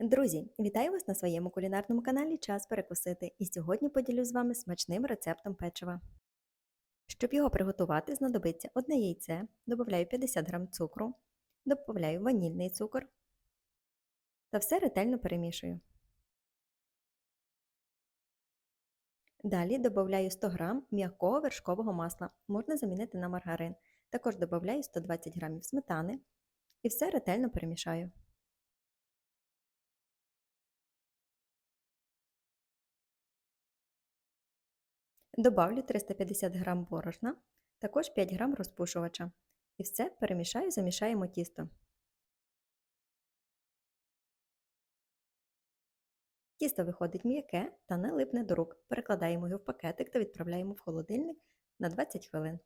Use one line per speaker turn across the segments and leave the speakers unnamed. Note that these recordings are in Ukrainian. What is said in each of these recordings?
Друзі, вітаю вас на своєму кулінарному каналі Час перекусити. І сьогодні поділюсь з вами смачним рецептом печива. Щоб його приготувати, знадобиться одне яйце, додаю 50 г цукру, додаю ванільний цукор та все ретельно перемішую. Далі додаю 100 г м'якого вершкового масла, можна замінити на маргарин. Також додаю 120 г сметани і все ретельно перемішаю. Добавлю 350 г борошна, також 5 г розпушувача. І все перемішаю, замішаємо тісто. Тісто виходить м'яке та не липне до рук. Перекладаємо його в пакетик та відправляємо в холодильник на 20 хвилин.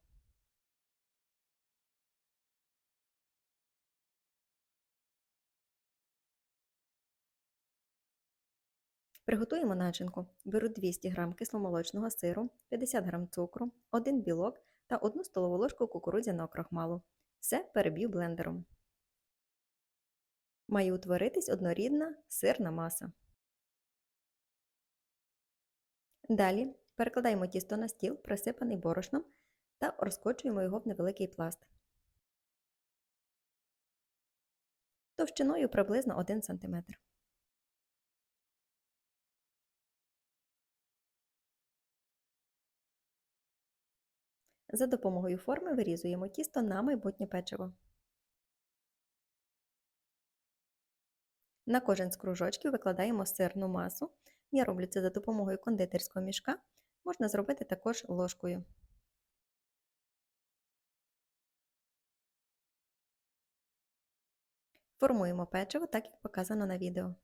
Приготуємо начинку. Беру 200 г кисломолочного сиру, 50 г цукру, 1 білок та 1 столову ложку кукурудзяного крохмалу. Все переб'ю блендером. Має утворитись однорідна сирна маса. Далі перекладаємо тісто на стіл, присипаний борошном, та розкочуємо його в невеликий пласт. Товщиною приблизно 1 см. За допомогою форми вирізуємо тісто на майбутнє печиво. На кожен з кружочків викладаємо сирну масу. Я роблю це за допомогою кондитерського мішка, можна зробити також ложкою. Формуємо печиво так, як показано на відео.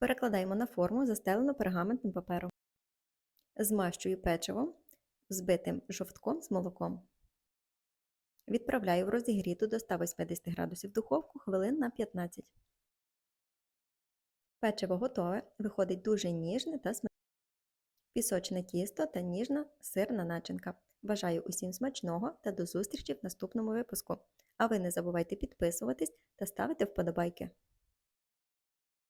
Перекладаємо на форму, застелену пергаментним папером. Змащую печиво збитим жовтком з молоком. Відправляю в розігріту до 180 градусів духовку хвилин на 15. Печиво готове, виходить дуже ніжне та смачне. Пісочне тісто та ніжна сирна начинка. Бажаю усім смачного та до зустрічі в наступному випуску. А ви не забувайте підписуватись та ставити вподобайки.